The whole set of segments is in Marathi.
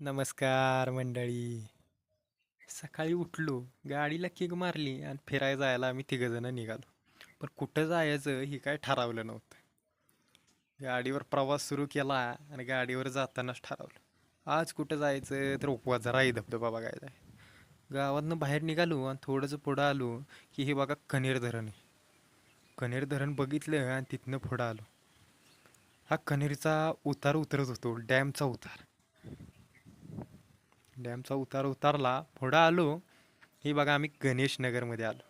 नमस्कार मंडळी. सकाळी उठलो गाडीला किक मारली आणि फिरायला जायला आम्ही तिघंजणं निघालो. पण कुठं जायचं हे काय ठरवलं नव्हतं. गाडीवर प्रवास सुरू केला आणि गाडीवर जातानाच ठरवलं. आज कुठं जायचं तर वजराई धबधबा बघायचा आहे गावातनं बाहेर निघालो आणि थोडंसं पुढं आलो की हे बघा कनेर धरण आहे. कनेर धरण बघितलं आणि तिथनं पुढं आलो. हा कनेरचा उतार उतरत होतो डॅमचा उतार. डॅमचा उतार उतारला पुढं आलो. हे बघा आम्ही गणेश नगरमध्ये आलो.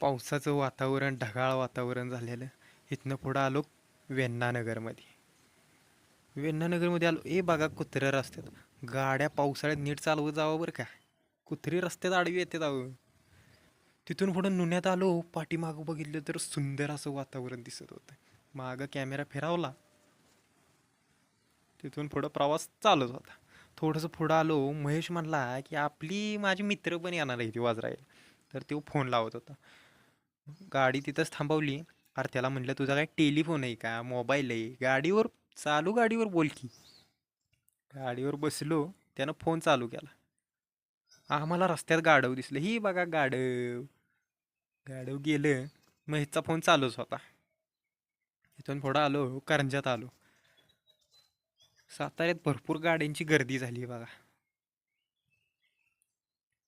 पावसाचं वातावरण ढगाळ वातावरण झालेलं. इथनं पुढं आलो वेण्णानगरमध्ये वेण्णानगरमध्ये आलो. ए बघा कुत्रे रस्त्यात. गाड्या पावसाळ्यात नीट चालवत जावं बरं का. कुत्री रस्त्यात आडवी येते जावं तिथून पुढं नुण्यात आलो. पाठीमागं बघितलं तर सुंदर असं वातावरण दिसत होतं. मागं कॅमेरा फिरावला. तिथून पुढं प्रवास चालूच होता. थोडंसं पुढं आलो महेश म्हणला की आपली माझी मित्र पण येणार आहे ती वाजरायला. तर तो फोन लावत होता. गाडी तिथंच थांबवली. अरे त्याला म्हणलं तुझा काय टेलिफोन आहे का? मोबाईल आहे? गाडीवर चालू गाडीवर बोल की. गाडीवर बसलो. त्यानं फोन चालू केला. आम्हाला रस्त्यात गाढव दिसलं. ही बघा गाढव. गाढव गेलं. महेशचा फोन चालूच होता. इथून पुढं आलो करंजात आलो. साताऱ्यात भरपूर गाड्यांची गर्दी झाली बघा.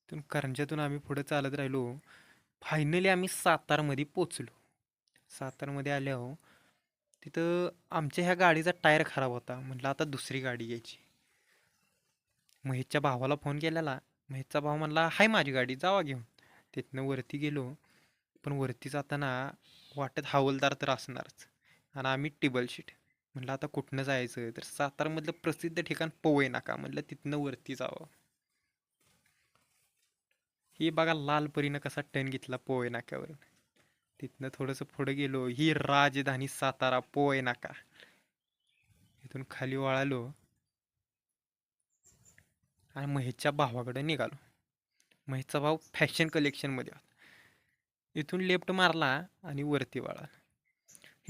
तिथून करंजातून आम्ही पुढे चालत राहिलो. फायनली आम्ही सातारमध्ये पोचलो सातारमध्ये आल्यावर तिथं आमच्या ह्या गाडीचा टायर खराब होता. म्हटलं आता दुसरी गाडी घ्यायची. महेशच्या भावाला फोन केलेला. महेशचा भाव म्हणला हाय माझी गाडी जावा घेऊन. तिथनं वरती गेलो. पण वरती जाताना वाटत हवलदार तर असणारच. आणि आम्ही टेबल शीट. म्हटलं आता कुठनं जायचं? तर सातारमधलं प्रसिद्ध ठिकाण पोवई नाका म्हटलं तिथनं वरती जावं. ही बघा लाल परीनं कसा टर्न घेतला पोवई नाक्यावरून. तिथनं थोडंसं पुढं गेलो ही राजधानी सातारा पोवई नाका. इथून खाली वळालो. आणि महेशच्या भावाकडे निघालो. महेशचा भाव फॅशन कलेक्शनमध्ये होता. इथून लेफ्ट मारला आणि वरती वळाला.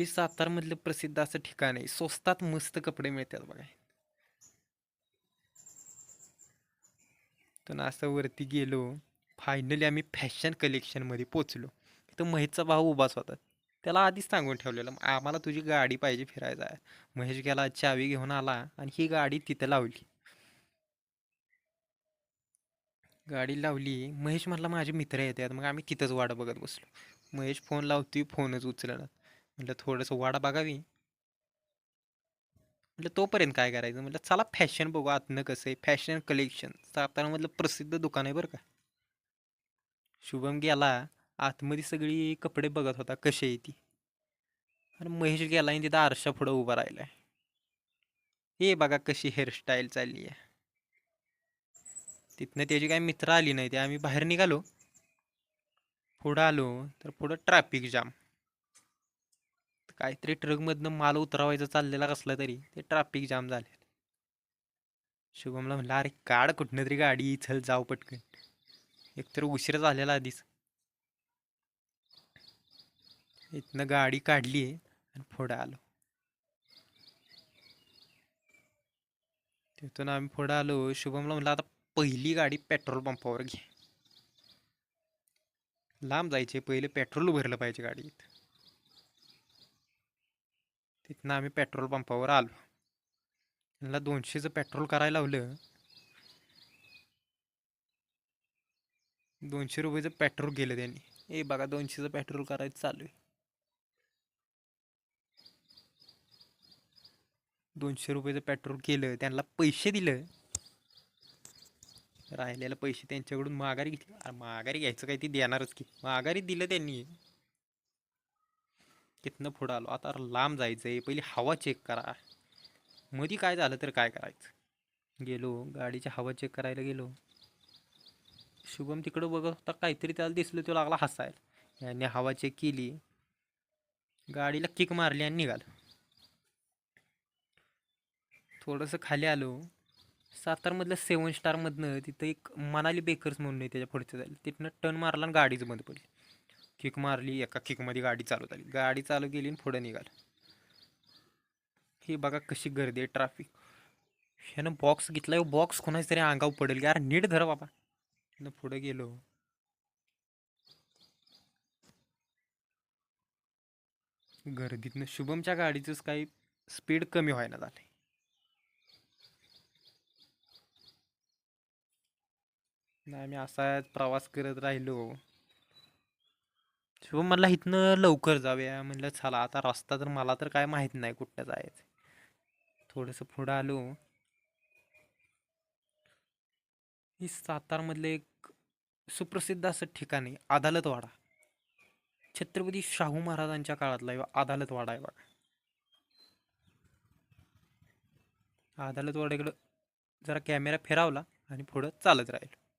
हे सातारमधलं प्रसिद्ध असं ठिकाण आहे. स्वस्तात मस्त कपडे मिळतात बघा. तर असं वरती गेलो. फायनली आम्ही फॅशन कलेक्शनमध्ये पोचलो तर महेशचा भाऊ उभाच होता. त्याला आधीच सांगून ठेवलेलं आम्हाला तुझी गाडी पाहिजे फिरायचा आहे महेश गेला चावी घेऊन आला आणि ही गाडी तिथं लावली. गाडी लावली. महेश म्हटला माझे मित्र येतात. मग आम्ही तिथंच वाट बघत बसलो. महेश फोन लावतोय फोनच उचलला म्हटलं थोडंसं वाडा बघावी. म्हटलं तोपर्यंत काय करायचं? म्हटलं चला फॅशन बघू आतनं कसं आहे. Fashion collection. सातारामधलं प्रसिद्ध दुकान आहे बरं का. शुभम गेला आतमध्ये सगळी कपडे बघत होता कसे आहे ती. अरे महेश गेला आणि तिथं आरशा पुढं उभा राहिला हे बघा कशी हेअरस्टाईल चालली आहे. तिथनं त्याची काही मित्र आली नाही. ते आम्ही बाहेर निघालो. पुढं आलो तर पुढं ट्रॅफिक जाम काहीतरी ट्रकमधनं माल उतरवायचा चाललेला कसला तरी ते ट्रॅफिक जाम झाले. शुभमला म्हणलं अरे काढ कुठनं तरी गाडी चल जाऊ पटकन. एकतर उशीर झालेला आधीच. इथनं गाडी काढली आहे आणि पुढं आलो. तिथून आम्ही पुढं आलो. शुभमला म्हणलं आता पहिली गाडी पेट्रोल पंपावर घे. लांब जायचे पहिले पेट्रोल भरलं पाहिजे गाडीत. तिथनं आम्ही पेट्रोल पंपावर आलो. त्यांना दोनशेचं पेट्रोल करायला लावलं. दोनशे रुपयेचं पेट्रोल गेलं त्यांनी. ए बघा दोनशेचं पेट्रोल करायचं चालू आहे. दोनशे रुपयेचं पेट्रोल केलं त्यांना पैसे दिलं. राहिलेलं पैसे त्यांच्याकडून माघारी घेतली. माघारी घ्यायचं काही ती देणारच की. माघारी दिलं त्यांनी. तिथनं पुढं आलो. आता लांब जायचं आहे पहिली हवा चेक करा. मध्ये काय झालं तर काय करायचं? गेलो. गाडीची हवा चेक करायला गेलो. शुभम तिकडं बघत होता काहीतरी त्याला दिसलं. तो लागला हसायला. याने हवा चेक केली. गाडीला किक मारली आणि निघालं. थोडंसं खाली आलो. सातारमधलं सेवन स्टारमधनं तिथं एक मनाली बेकर्स म्हणून आहे त्याच्या पुढचं झालं तिथनं टर्न मारला आणि गाडीच बंद पडली. किक मारली एका किकमध्ये गाडी चालू झाली गाडी चालू केली आणि पुढे निघाल. हे बघा कशी गर्दी आहे ट्रॅफिक ह्यानं बॉक्स घेतला बॉक्स कोणाच तरी अंगावर पडेल की यार नीट धर बाबा. न पुढे गेलो. गर्दीतनं शुभमच्या गाडीचंच काही स्पीड कमी व्हायला झाले नाही मी असाच प्रवास करत राहिलो. शुभम म्हणला इथनं लवकर जाऊया. म्हणलं चला आता रस्ता तर मला तर काय माहीत नाही कुठं जायचं. थोडंसं पुढं आलो. ही सातारमधलं एक सुप्रसिद्ध असं ठिकाण आहे अदालतवाडा. छत्रपती शाहू महाराजांच्या काळातला अदालतवाडा आहे बघा. अदालतवाड्याकडं जरा कॅमेरा फिरावला आणि पुढं चालत राहील.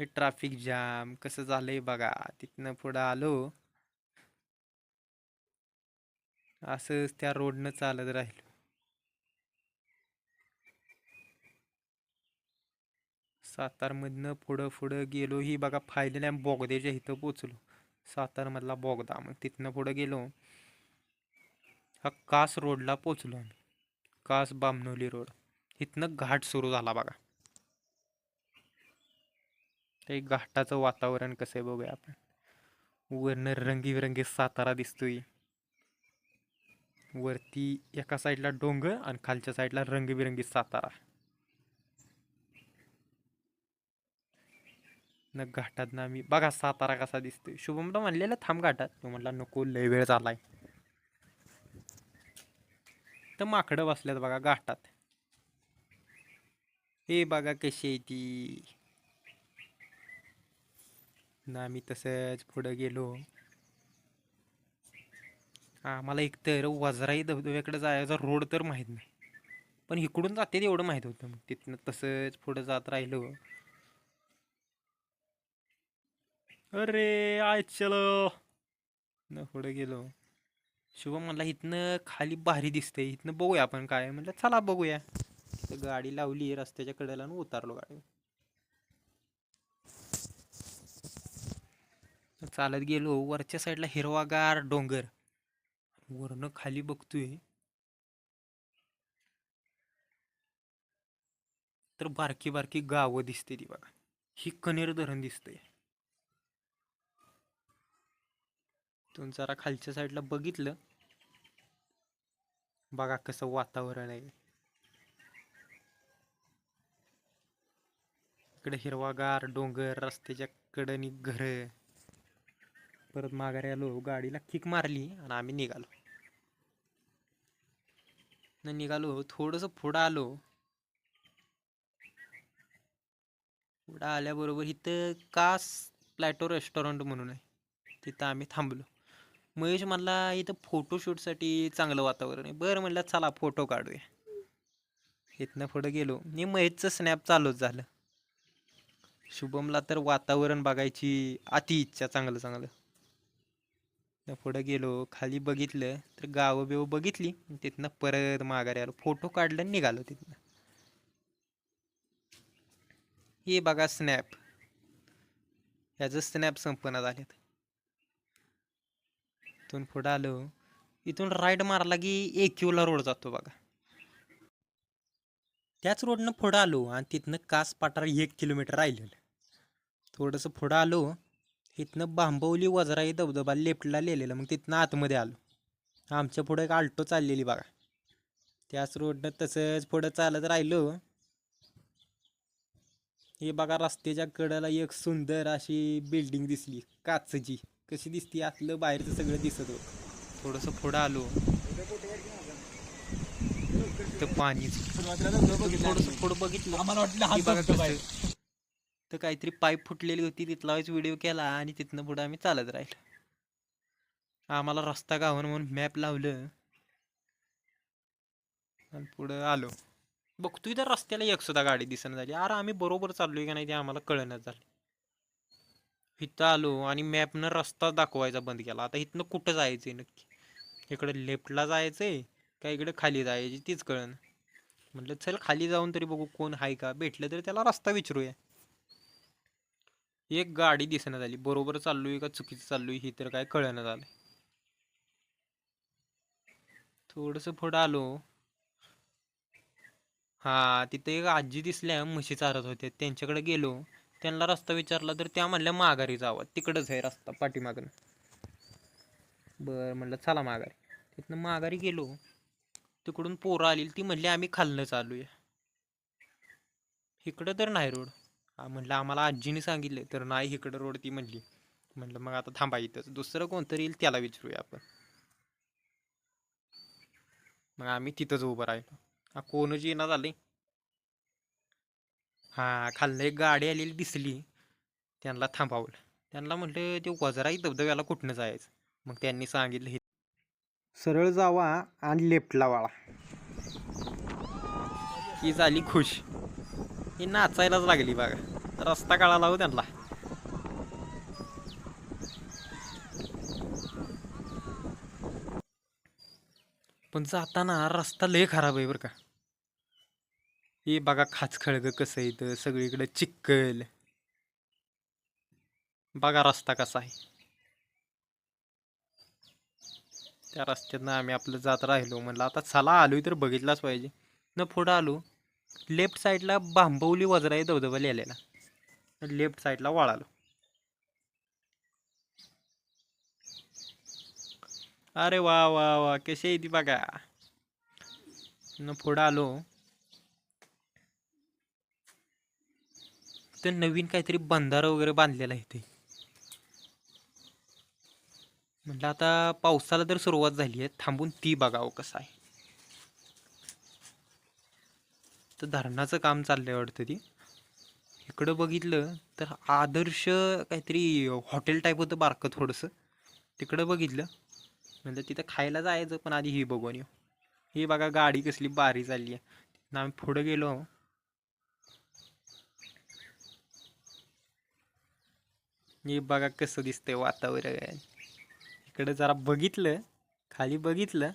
हे ट्रॅफिक जाम कसं झालंय बघा. तिथनं पुढं आलो. असंच त्या रोडनं चालत राहिलो. सातारमधनं पुढं पुढं गेलो. ही बघा फायलेल्या बोगद्याच्या इथं पोचलो सातारमधला बोगदा. मग तिथनं पुढं गेलो. हा कास रोडला पोचलो आम्ही. कास बामनोली रोड इथनं घाट सुरू झाला बघा. एक घाटाचं वातावरण कसं आहे बघूया आपण. वरनं रंगीबिरंगी सातारा दिसतोय. वरती एका साईडला डोंगर आणि खालच्या साईडला रंगीबिरंगी सातारा. न घाटात ना आम्ही बघा सातारा कसा दिसतोय. शुभमला म्हणलेलं थांब घाटात. तो म्हणला नको लय वेळ झालाय. तर माकडं बसल्यात बघा घाटात. हे बघा कशी आहे ती. ना आम्ही तसंच पुढं गेलो. आम्हाला एक तर वजराई धबधब्याकडे जायचा रोड तर माहीत नाही. पण इकडून जाते एवढं माहीत होतं मग. तिथनं तसंच पुढं जात राहिलो. अरे आय चलो न पुढे गेलो. शुभम मला इथनं खाली भारी दिसतंय. इथनं बघूया आपण काय. म्हटलं म्हणलं चला बघूया. गाडी लावली रस्त्याच्या कडेला आणि उतारलो गाडी चालत गेलो. वरच्या साईडला हिरवागार डोंगर. वरनं खाली बघतोय. तर बारकी बारकी गावं दिसते ती बघा. ही कनेर धरण दिसतंय. तुम्ही जरा खालच्या साईडला बघितलं बघा कसं वातावरण आहे. इकडे हिरवागार डोंगर रस्त्याच्या कडनी घरं. परत माघारी आलो गाडीला किक मारली आणि आम्ही निघालो. न निघालो थोडस पुढं आलो. पुढं आल्याबरोबर इथं कास प्लॅटो रेस्टॉरंट म्हणून आहे. तिथं आम्ही थांबलो. महेश म्हणला इथं फोटोशूटसाठी चांगलं वातावरण आहे. बरं म्हणलं चला फोटो काढूया. इथनं पुढं गेलो. मी महेशचं स्नॅप चालूच झालं. शुभमला तर वातावरण बघायची अति इच्छा चांगलं चांगलं. तिथनं पुढं गेलो खाली बघितलं तर गावं बिवं बघितली तिथनं परत माघारी आलो. फोटो काढलं आणि निघालो तिथनं. हे बघा स्नॅप ह्याचं स्नॅप संपना झालेत इथून पुढं आलो. इथून राईट मारला की एक क्यूला रोड जातो बघा. त्याच रोडनं पुढं आलो आणि तिथनं कास पाटार एक किलोमीटर राहिलेलं. थोडंसं पुढं आलो. इथनं बांबवली वजराई धबधबा लेफ्टला लिहिलेलं मग तिथनं आतमध्ये आलो. आमच्या पुढं एक आल्टो चाललेली बघा. त्याच रोडनं तसंच पुढं चालत राहिलो. हे बघा रस्त्याच्या कडेला एक सुंदर अशी बिल्डिंग दिसली. काचची. कशी दिसती? आतलं बाहेरचं सगळं दिसत होतं. थोडंसं पुढं आलो. तर पाणीच. थोडंसं पुढं बघितलं. आम्हाला वाटलं की बघा हात कसं बाहेर तर काहीतरी पाईप फुटलेली होती तिथला व्हिडिओ केला आणि तिथनं पुढे आम्ही चालत राहिलो. आम्हाला रस्ता गावन म्हणून मॅप लावलं. आणि पुढं आलो. बघतोय तर रस्त्याला एक सुद्धा गाडी दिसणं झाली. अरे आम्ही बरोबर चाललोय का नाही ते आम्हाला कळणं झालं. इथं आलो आणि मॅपनं रस्ता दाखवायचा बंद केला. आता इथनं कुठं जायचंय नक्की? इकडे लेफ्टला जायचंय का इकडे खाली जायची तीच कळण म्हटलं चल खाली जाऊन तरी बघू कोण आहे का? भेटलं तरी त्याला रस्ता विचारूया. एक गाडी दिसणं झाली. बरोबर चाललोय का चुकीचं चाललोय ही तर काय कळण्यात झालं थोडंसं पुढं आलो. हा तिथे एक आजी दिसल्या म्हशी चारत होत्या. त्यांच्याकडे गेलो. त्यांना रस्ता विचारला तर त्या म्हणल्या माघारी जावा. तिकडंच आहे रस्ता पाठीमागनं. बर म्हणलं चला माघारी. तिथनं माघारी गेलो. तिकडून पोरं आली ती म्हणली आम्ही खालनं चालूया. इकडं तर नाही रोड. म्हणलं आम्हाला आजीने सांगितले तर नाही इकडं रोड ती म्हणली. म्हणलं मग आता थांबा इथंच. दुसरं कोणतरी येईल त्याला विचारूया आपण. मग आम्ही तिथंच उभं राहिलो. हा कोणच येणं झाले हा खाल्लं एक गाडी आलेली दिसली. त्यांना थांबवलं. त्यांना म्हटलं ते वजराई धबधब्याला कुठनं जायचं? मग त्यांनी सांगितलं हे सरळ जावा आणि लेफ्टला वाळा. ही झाली खुश. ही नाचायलाच लागली बघा. रस्ता काळा हो त्यांना. पण जाताना रस्ता लय खराब आहे बरं का. हे बघा खाचखळग कसं आहे इथं सगळीकडे चिक्कल बघा रस्ता कसा आहे. त्या रस्त्यातनं आम्ही आपलं जात राहिलो म्हणलं आता चला आलोय तर बघितलाच पाहिजे. न पुढं आलो लेफ्ट साईडला बांबवली वजराई धबधबा लिहिलेला. लेफ्ट साईडला वळालो. अरे वा वा वा कशी आहे ती बघा. न पुढं आलो. तर नवीन काहीतरी बंधारा वगैरे बांधलेला आहे ते. म्हटलं आता पावसाला तर सुरुवात झाली आहे. थांबून ती बघावं कसं आहे. तर धरणाचं काम चाललंय वाटतं ती. इकडं बघितलं तर आदर्श काहीतरी हॉटेल टाईप होतं बारकं थोडंसं. तिकडं बघितलं. म्हणजे तिथं खायला जायचं पण आधी ही बघून येऊ. ही बघा गाडी कसली बारी चालली आहे. ना आम्ही पुढं गेलो. हे बघा कसं दिसतंय वातावरण. इकडं जरा बघितलं खाली बघितलं.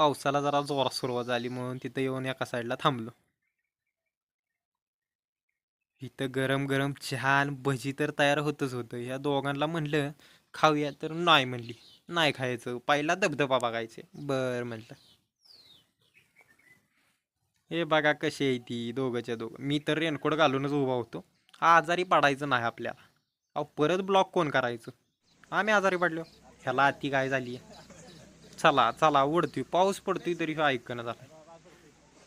पावसाला जरा जोरात सुरुवात झाली म्हणून तिथं येऊन एका साईडला थांबलो. इथं गरम गरम छान भजी तर तयार होतच होतं. या दोघांना म्हणलं खाऊया. तर नाही म्हणली. नाही खायचं. पहिला धबधबा बघायचे. बर म्हटलं हे बघा कशी आहे ती दोघंच्या दोघं. मी तर रेनकोट घालूनच उभा होतो. आजारी पडायचं नाही आपल्याला. अहो परत ब्लॉक कोण करायचं? आम्ही आजारी पडलो. ह्याला अति काय झाली आहे चला चला उडतोय. पाऊस पडतोय तरी ह्यो ऐकणं झालाय.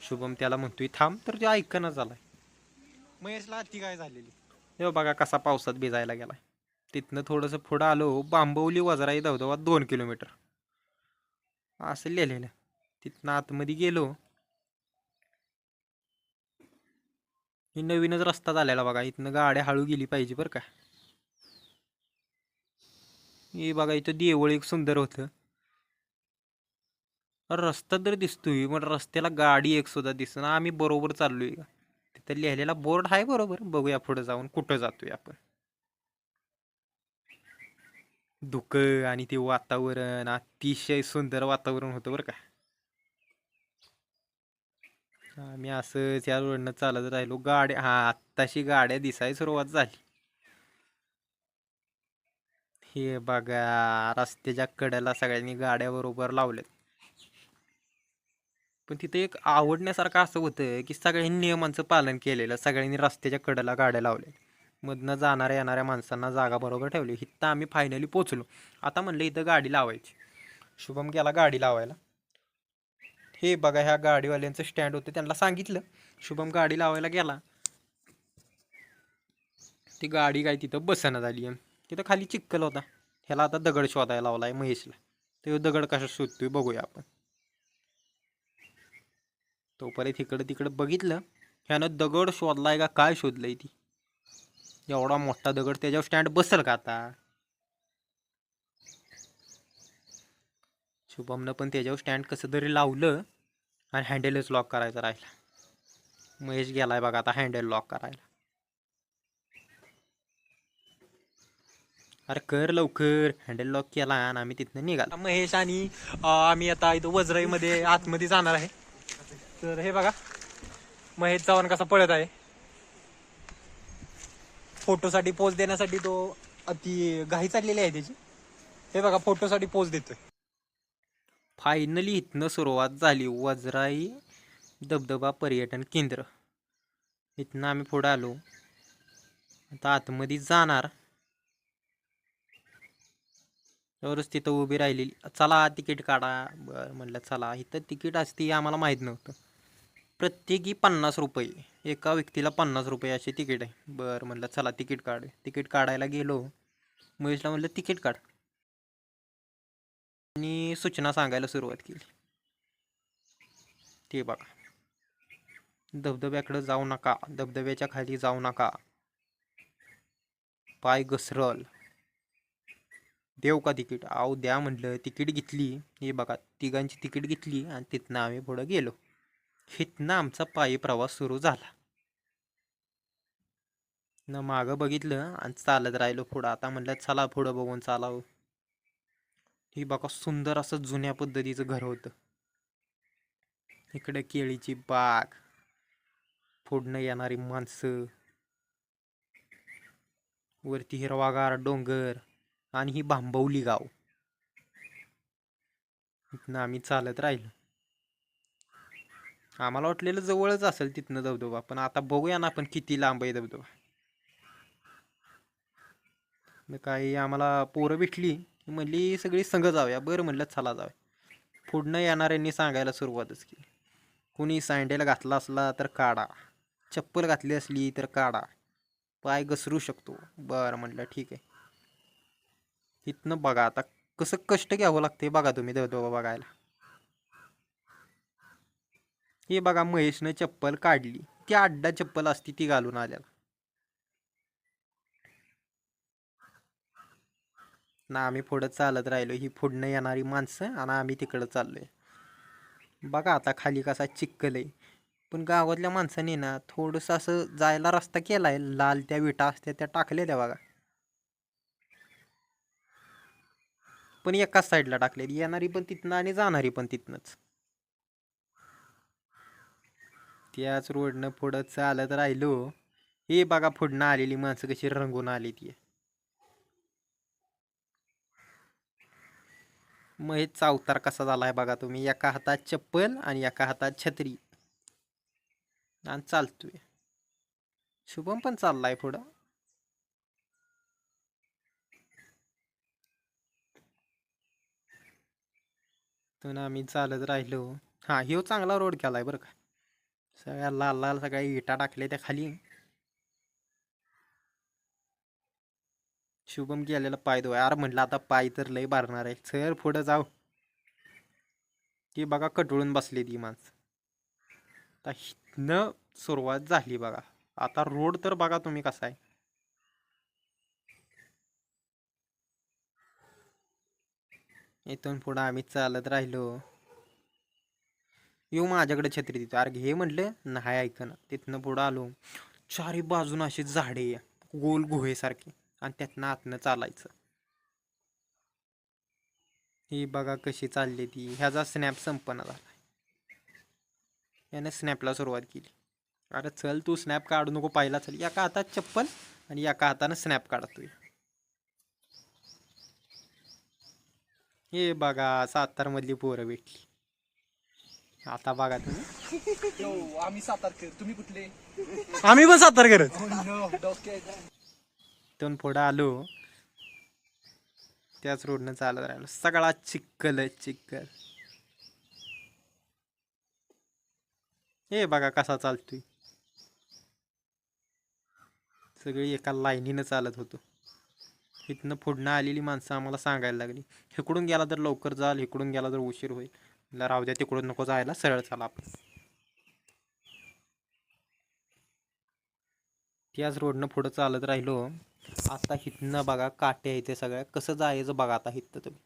शुभम त्याला म्हणतोय थांब तर ते ऐकणं झालाय. महेशला अति काय झालेली? हे बघा कसा पावसात भिजायला गेलाय. तिथनं थोडंसं पुढं आलो बांबवली वजराई धबधबा दोन किलोमीटर. असं लिहिलेलं. तिथनं आतमध्ये गेलो. ही नवीनच रस्ता झालेला बघा. इथनं गाड्या हळू गेली पाहिजे बरं का. हे बघा इथं देवळ एक सुंदर होतं. रस्ता तर दिसतोय पण रस्त्याला गाडी एक सुद्धा दिसत आम्ही बरोबर चाललोय का? तिथं लिहिलेला बोर्ड आहे बरोबर. बघूया पुढे जाऊन कुठं जातोय आपण. धुकं आणि ते वातावरण अतिशय सुंदर वातावरण होतं बरं का. आम्ही असंच या रोडनं चालत राहिलो. गाड्या हा आत्ताशी गाड्या दिसायला सुरुवात झाली. हे बघा रस्त्याच्या कडेला सगळ्यांनी गाड्या बरोबर लावल्यात. पण तिथे एक आवडण्यासारखं असं होतं की सगळ्यांनी नियमांचं पालन केलेलं सगळ्यांनी रस्त्याच्या कडेला गाड्या लावल्या. मधनं जाणाऱ्या येणाऱ्या माणसांना जागा बरोबर ठेवली. इथं आम्ही फायनली पोचलो आता म्हणलं इथं गाडी लावायची. शुभम गेला गाडी लावायला. हे बघा ह्या गाडीवाल्यांचं स्टँड होतं त्यांना सांगितलं. शुभम गाडी लावायला गेला. ती गाडी काय तिथं बसणं झाली. तिथं खाली चिक्कल होता. ह्याला आता दगड शोधायला लावला आहे महेशला. तो दगड कशा शोधतोय बघूया आपण. तोपर्यंत इकडं तिकडं बघितलं ह्यानं दगड शोधलाय का काय शोधलंय ती? एवढा मोठा दगड त्याच्यावर स्टँड बसेल का आता? शुभमनं पण त्याच्यावर स्टँड कसं तरी लावलं आणि हँडलच लॉक करायचा राहिला. महेश गेलाय बघा आता हँडल लॉक करायला. अरे कर लवकर हँडल लॉक केला आणि आम्ही तिथनं निघाला. महेश आणि आम्ही आता इथं वजराईमध्ये आतमध्ये जाणार आहे. तर हे बघा. महेश चव्हाण कसा पळत आहे. फोटोसाठी पोज देण्यासाठी तो अति घाई चाललेली आहे त्याची. हे बघा फोटोसाठी पोज देतोय. फायनली इथनं सुरुवात झाली. वजराई धबधबा पर्यटन केंद्र. इथनं आम्ही पुढे आलो. आता आतमध्ये जाणार. तरच तिथं उभी राहिलेली. चला तिकीट काढा. बरं म्हणलं चला. इथं तिकीट असते आम्हाला माहीत नव्हतं. प्रत्येकी पन्नास रुपये. एका व्यक्तीला पन्नास रुपये असे तिकीट आहे. बरं म्हटलं चला तिकीट काढ. तिकीट काढायला गेलो. महेशला म्हटलं तिकीट काढ. आणि सूचना सांगायला सुरुवात केली. ते बघा. धबधब्याकडं जाऊ नका. धबधब्याच्या खाली जाऊ नका. पाय घसरल. देव का तिकीट? आहो द्या म्हटलं तिकीट घेतली. हे बघा तिघांची तिकीट घेतली आणि तिथनं आम्ही पुढं गेलो. हिथनं आमचा पायी प्रवास सुरू झाला. न मागं बघितलं आणि चालत राहिलो पुढं. आता म्हणलं चला पुढं बघून चालावं. ही बघा सुंदर असं जुन्या पद्धतीचं घर होतं. इकडे केळीची बाग फोडणं येणारी माणसं वरती हिरवागार डोंगर आणि ही बांबवली गाव. इथनं आम्ही चालत राहिलो. आम्हाला वाटलेलं जवळच असेल तिथनं धबधबा पण आता बघूया ना आपण किती लांब आहे धबधबा. मग काही आम्हाला पोरं भेटली म्हणली सगळी संघ जाऊया. बरं म्हणलं चला जाऊया. पुढनं येणाऱ्यांनी सांगायला सुरुवातच केली. कुणी सँडेल घातला असला तर काढा. चप्पल घातली असली तर काढा. पाय घसरू शकतो. बरं म्हटलं ठीक आहे. इथनं बघा आता कसं कष्ट घ्यावं लागते बघा तुम्ही धबधबा बघायला. हे बघा महेशनं चप्पल काढली. ती अड्डा चप्पल असती ती घालून आल्याला. ना आम्ही पुढं चालत राहिलो ही पुढनं येणारी माणसं आणि आम्ही तिकडं चाललोय. बघा आता खाली कसा चिक्कल आहे पण गावातल्या माणसाने ना थोडंसं असं जायला रस्ता केलाय. लाल त्या विटा असत्या त्या टाकल्या त्या बघा. पण एकाच साईडला टाकलेली येणारी पण तिथनं आणि जाणारी पण तिथनंच. त्याच रोडनं पुढं चालत राहिलो. हे बघा पुढनं आलेली माणसं कशी रंगून आली ती मग हे चावतार कसा झालाय बघा तुम्ही. एका हातात चप्पल आणि एका हातात छत्री. आणि चालतोय. शुभम पण चाललाय पुढं. तर आम्ही चालत राहिलो. हा ह्यो चांगला रोड केलाय बरं का. सगळ्या लाल लाल सगळ्या विटा टाकल्या त्या खाली. शुभम गेलेला पाय दो यार म्हटलं आता पाय तर लय भरणार आहे. सर पुढं जाऊ. ती बघा कटळून बसली ती माणसं. आता हिथनं सुरुवात झाली बघा. आता रोड तर बघा तुम्ही कसा आहे. इथून पुढं आम्ही चालत राहिलो. येऊ माझ्याकडे छत्री तिथं. अरे हे म्हटलं नाही ऐकणं. तिथनं पुढं आलो. चारी बाजून अशी झाडे गोल गुहेसारखी. आणि त्यातनं आतनं चालायचं. ही बघा कशी चालली ती. ह्याचा स्नॅप संपना झाला. याने स्नॅपला सुरुवात केली. अरे चल तू स्नॅप काढू नको पाहिला चल. एका हातात चप्पल आणि एका हातानं स्नॅप काढतोय. हे बघा सातारमधली पोरं भेटली. आता बघा तुम्ही. यो आम्ही सातारकर. तुम्ही कुठले? आम्ही पण सातार करत Oh no, डोक्यात तिथून पुढं आलो. त्याच रोडनं चालत राहिलो. सगळा चिक्कल चिक्कल हे बघा कसा चालतोय. सगळी एका लाईनीनं चालत होतो. इथनं पुढनं आलेली माणसं आम्हाला सांगायला लागली. इकडून गेला तर लवकर जाल इकडून गेला तर उशीर होईल. म्हणलं, राहू द्या तिकडून नको जायला सरळ चाला आपण. त्याच रोडनं पुढं चालत राहिलो. आता हिथनं बघा काटे आहे ते सगळ्या. कसं जायचं बघा आता हिथं तुम्ही.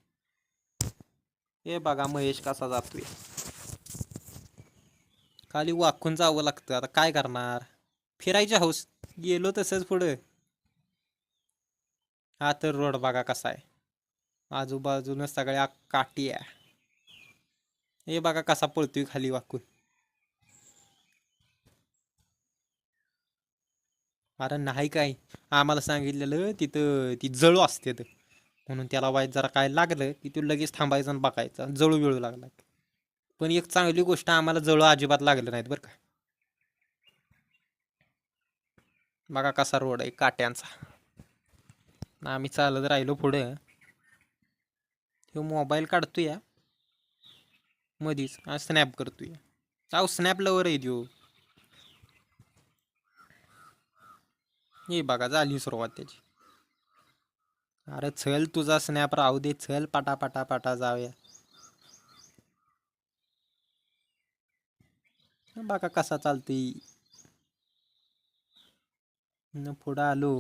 हे बघा महेश कसा जातोय. खाली वाकून जावं लागतं. आता काय करणार? फिरायची हौस गेलो तसंच पुढं. हा तर रोड बघा कसा आहे. आजूबाजूनं सगळ्या काठी आहे. हे बघा कसा पळतोय खाली वाकून. अरे नाही काय आम्हाला सांगितलेलं तिथं ती जळू असते म्हणून त्याला वाईट जरा काय लागलं की तो लगेच थांबायचं आणि बघायचा जळू विळू लागला. पण एक चांगली गोष्ट आम्हाला जळू अजिबात लागलं नाहीत बरं का. बघा कसा रोड आहे काट्यांचा. आम्ही चालत राहिलो पुढं. तो मोबाईल काढतोय. मधीच. स्नॅप करतोय. अहो स्नॅप लवर आहे देऊ हे बघा झाली सुरुवात त्याची. अरे चल तुझा स्नॅप राहू दे चल पाटा पाटा पाटा जाऊया. बघा कसा चालतोय. न पुढं आलो.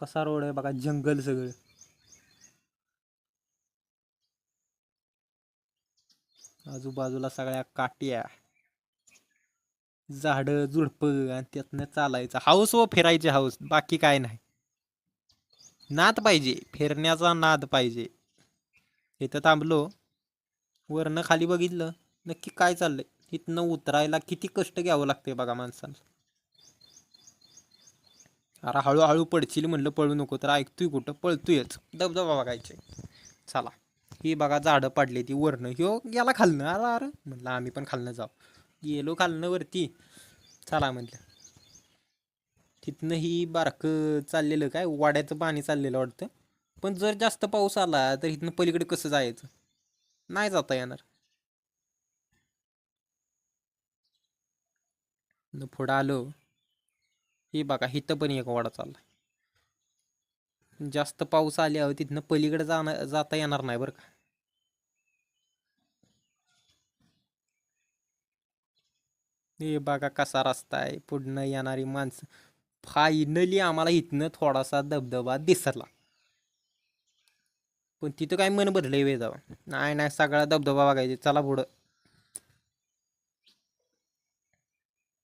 कसा रोड आहे बघा जंगल सगळं. आजूबाजूला सगळ्या काट्या झाडं झुडपं आणि त्यातनं चालायचं. हाऊस व फिरायचे हाऊस बाकी काय नाही. नाद पाहिजे फिरण्याचा नाद पाहिजे. इथं थांबलो वरनं खाली बघितलं नक्की काय चाललंय? इथनं उतरायला किती कष्ट घ्यावं लागते बघा माणसाला अरे हळूहळू पडशील म्हणलं पळू नको. तर ऐकतोय कुठं? पळतोयच. दबदबा बघायचे. चला. ही बघा झाडं पाडली ती वरनं. ह्यो गेला खालनं. अरे अरे म्हटलं आम्ही पण खालनं जाऊ. गेलो खालनं वरती. चला म्हटलं तिथनं ही बारकं चाललेलं काय वाड्याचं पाणी चाललेलं वाटतं. पण जर जास्त पाऊस आला तर इथनं पलीकडे कसं जायचं? नाही जाता येणार. न पुढं आलो. हे बघा इथं पण एक वाडा चाललाय. जास्त पाऊस आल्यावर तिथनं पलीकडे जाणं जाता येणार नाही बरं का. हे बघा कसा रस्ता आहे. पुढनं येणारी माणसं. फायनली आम्हाला इथनं थोडासा धबधबा दिसला. पण तिथं काय मन बदलय वे जावं नाही नाही सगळा धबधबा बघायचे. चला पुढं.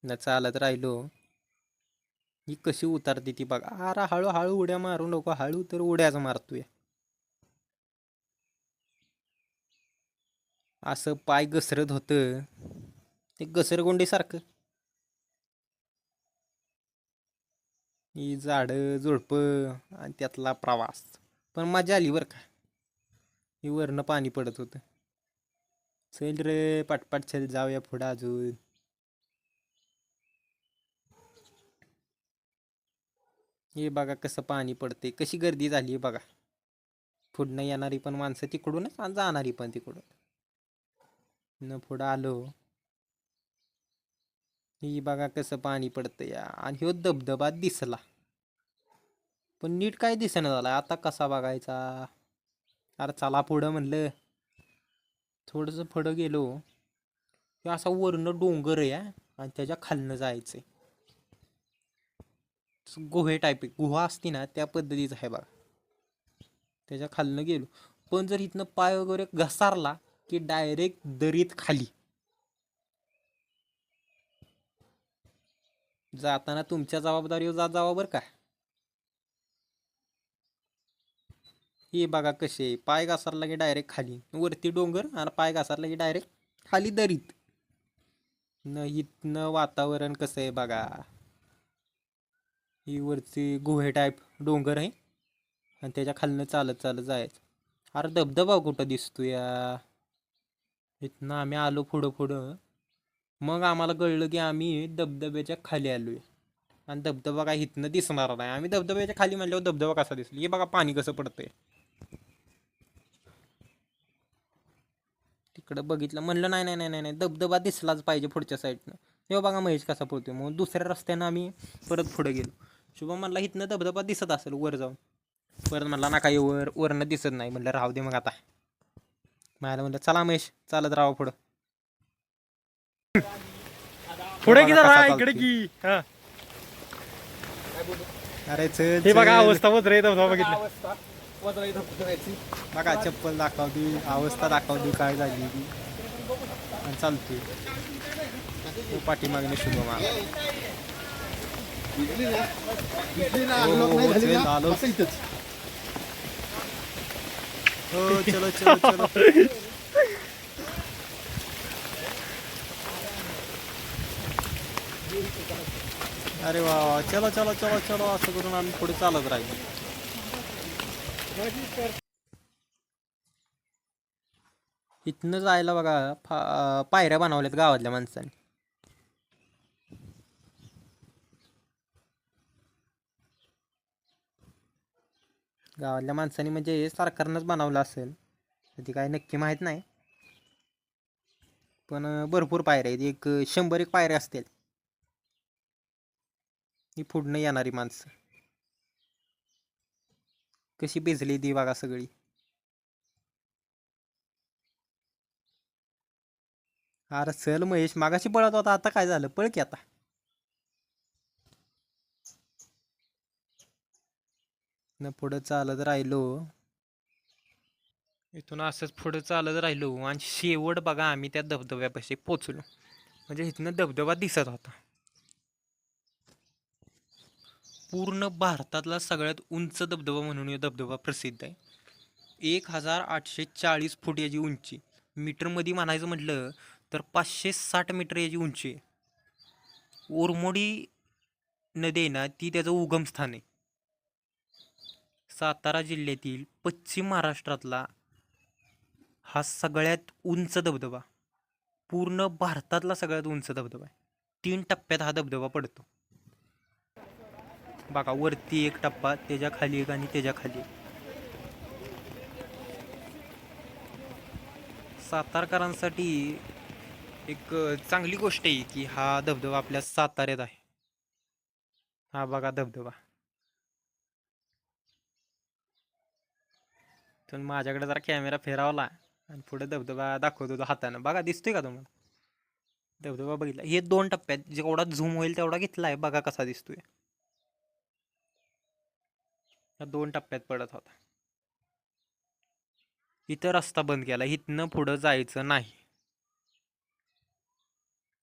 न चालत राहिलो. ही कशी उतरते ती बघा. अरे हळू हळू उड्या मारू नको. हळू तर उड्याच मारतोय. असं पाय घसरत होतं. ते घसरगुंडीसारखं. ही झाडं झुडपं आणि त्यातला प्रवास. पण मजा आली बरं का? ही वरनं पाणी पडत होतं. चल रे पाटपाट चल जाऊया पुढं अजून. हे बघा कसं पाणी पडते कशी गर्दी झाली आहे बघा. पुढनं येणारी पण माणसं तिकडूनच जाणारी पण तिकडून. न पुढं आलो. ही बघा कसं पाणी पडतं या. आणि ह्यो धबधबा दिसला. पण नीट काय दिसेना झाला. आता कसा बघायचा? अरे चला पुढं म्हणलं. थोडंसं पुढं गेलो. की असा वरनं डोंगर आहे आणि त्याच्या खालनं जायचंय. गुहे टाईप गुहा असती ना त्या पद्धतीचं आहे बघा. त्याच्या खालनं गेलो. पण जर इथनं पाय वगैरे घसारला की डायरेक्ट दरीत खाली. जाताना तुमच्या जबाबदारीवर जात जावा बरं का. हे बघा कसे पाय घसरला की डायरेक्ट खाली. वरती डोंगर आणि पाय घसरला की डायरेक्ट खाली दरीत. न इथनं वातावरण कसं आहे बघा. ही वरची गुहे टाईप डोंगर आहे. आणि त्याच्या खालनं चालत चालत जायचं. अरे धबधबा कुठं दिसतो या. इथनं आम्ही आलो पुढं पुढं. मग आम्हाला कळलं की आम्ही धबधब्याच्या खाली आलो आहे आणि धबधबा काय इथनं दिसणार नाही. आम्ही धबधब्याच्या खाली म्हणल्यावर धबधबा कसा दिसला? हे बघा पाणी कसं पडतंय. तिकडं बघितलं. म्हणलं नाही नाही नाही नाही नाही धबधबा दिसलाच पाहिजे पुढच्या साईडनं. हे बघा महेश कसा पडतोय मग दुसऱ्या रस्त्यानं आम्ही परत पुढे गेलो. शुभम म्हणला इथनं धबधबा दिसत असेल वर जाऊन. परत म्हणला ना काही वर वरनं दिसत नाही. म्हणलं राहू दे मग आता. मला म्हणलं चला महेश चालत राहा पुढं. पुढे बघा की कसा जरा. इकडे की? हा. अरे चल हे बघा. अवस्था होत रे धबधबा बघितलं. बघा चप्पल दाखवली अवस्था दाखवली काय झाली ती. आणि चालतोय. तो पाठीमागणे शुभम आला. हो, हो, हो, चल, आलो. हो चलो चलो चलो. अरे वा वा. चला चला चला असं करून आम्ही पुढे चालत राहिलो. इथनं जायला बघा फा पायऱ्या बनवल्यात गावातल्या माणसांनी. गावातल्या माणसांनी म्हणजे सरकारनंच बनवलं असेल. ती काय नक्की माहीत नाही. पण भरपूर पायऱ्या आहेत. एक शंभर एक पायऱ्या असतील. ही पुढनं येणारी माणसं. कशी भिजली ती बघा सगळी. अरे चल महेश मागाशी पळत होता आता काय झालं? पळ की आता. न पुढं चालत राहिलो. इथून असंच पुढं चालत राहिलो. आणि शेवट बघा आम्ही त्या धबधब्यापाशी पोचलो. म्हणजे इथनं धबधबा दिसत होता. पूर्ण भारतातला सगळ्यात उंच धबधबा म्हणून हा धबधबा प्रसिद्ध आहे. एक हजार आठशे चाळीस फूट याची उंची. मीटरमध्ये म्हणायचं म्हटलं तर पाचशे साठ मीटर याची उंची आहे. ओरमोडी नदी आहे ना ती त्याचं उगमस्थान आहे. सातारा जिल्ह्यातील पश्चिम महाराष्ट्रातला हा सगळ्यात उंच धबधबा. पूर्ण भारतातला सगळ्यात उंच धबधबा आहे. तीन टप्प्यात हा धबधबा पडतो. बघा वरती एक टप्पा त्याच्याखाली एक आणि त्याच्याखाली सातारकरांसाठी एक चांगली गोष्ट आहे की हा धबधबा आपल्या साताऱ्यात आहे. हा बघा धबधबा. तर माझ्याकडे जरा कॅमेरा फेरावला आणि पुढे धबधबा दाखवत होतो हातानं. बघा दिसतोय का तुम्हाला? धबधबा बघितला. हे दोन टप्प्यात जेवढा झूम होईल तेवढा घेतला आहे. बघा कसा दिसतोय. या दोन टप्प्यात पडत होता. इथं रस्ता बंद केला. इथनं पुढं जायचं नाही.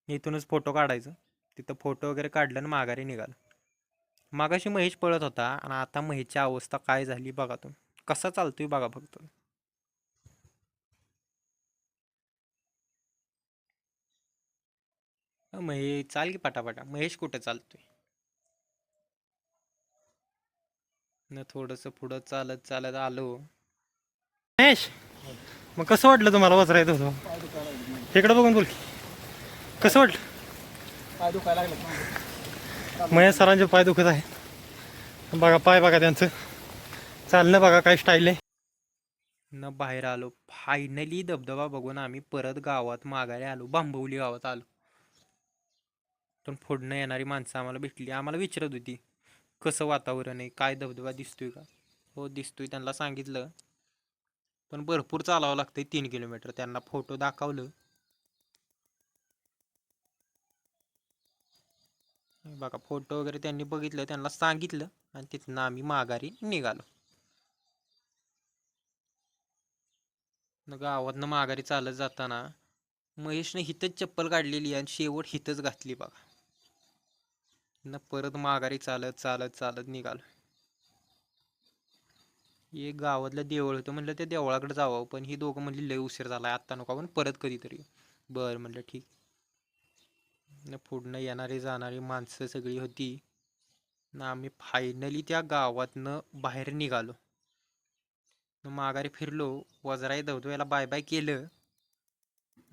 इथूनच फोटो काढायचं. तिथं फोटो वगैरे काढलं आणि माघारी निघालं. मागाशी महेश पळत होता आणि आता महेशची अवस्था काय झाली बघा तुम्ही. कसा चालतोय बघा फक्त. महेश चाल की पटापटा. महेश कुठे चालतोय? न थोडस पुढं चालत चालत आलो. महेश मग कसं वाटलं तुम्हाला वजरायचं होतं इकडं बघून बोल. कसं वाटलं? पाय दुखायला लागले महेश सरांचे पाय दुखत आहे बघा पाय बघा त्यांचं. चालणं बघा काय स्टाईल आहे. न बाहेर आलो. फायनली धबधबा बघून आम्ही परत गावात माघारी आलो. बांबवली गावात आलो. पण पुढनं येणारी माणसं आम्हाला भेटली. आम्हाला विचारत होती. कसं वातावरण आहे? काय धबधबा दिसतोय का? हो दिसतोय त्यांना सांगितलं. पण भरपूर चालावं लागतंय तीन किलोमीटर. त्यांना फोटो दाखवलं. बघा फोटो वगैरे त्यांनी बघितलं त्यांना सांगितलं आणि तिथनं आम्ही माघारी निघालो. गावातनं माघारी चालत जाताना महेशने हिथंच चप्पल काढलेली आणि शेवट हिथंच घातली बघा. न परत माघारी चालत चालत चालत निघालो. एक गावातलं देवळ होतं म्हणलं त्या देवळाकडे जावं पण ही दोघं म्हणली लय उशीर झाला आत्ता नको आपण परत कधीतरी. बरं म्हणलं ठीक. न पुढनं येणारी जाणारी माणसं सगळी होती. ना आम्ही फायनली त्या गावातनं बाहेर निघालो. माघारी फिरलो वजराई धबधब्याला बाय बाय केलं.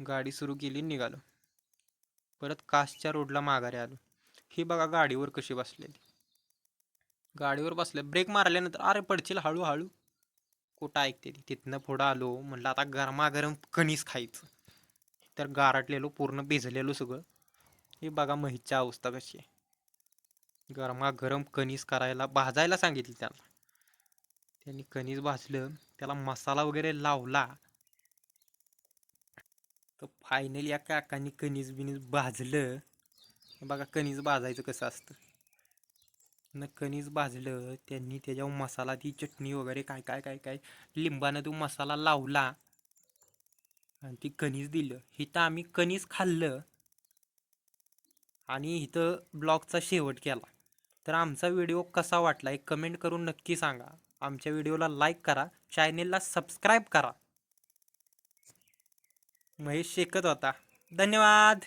गाडी सुरू केली निघालो. परत कासच्या रोडला माघारी आलो. ही बघा गाडीवर कशी बसलेली. गाडीवर बसले ब्रेक मारल्यानंतर अरे पडशील हळूहळू. कुठं ऐकते ती तिथनं पुढं आलो म्हणलं आता गरमागरम कणीस खायचं. तर गारटलेलो पूर्ण भिजलेलो सगळं. हे बघा म्हैच्या अवस्था कशी आहे. गरमागरम कणीस करायला भाजायला सांगितली त्याला त्यांनी कणीस भाजलं त्याला मसाला वगैरे लावला. तर फायनली या काकांनी कणीस बिनीस भाजलं. बघा कणीस भाजायचं कसं असतं? न कणीस भाजलं त्यांनी त्याच्यावर मसाला ती चटणी वगैरे काय काय काय काय लिंबानं तो मसाला लावला आणि ती कणीस दिलं. इथं आम्ही कणीस खाल्लं आणि इथं ब्लॉगचा शेवट केला. तर आमचा व्हिडिओ कसा वाटला एक कमेंट करून नक्की सांगा. आमच्या व्हिडिओला लाईक करा चॅनेलला सबस्क्राईब करा. महेश शेकत होता. धन्यवाद!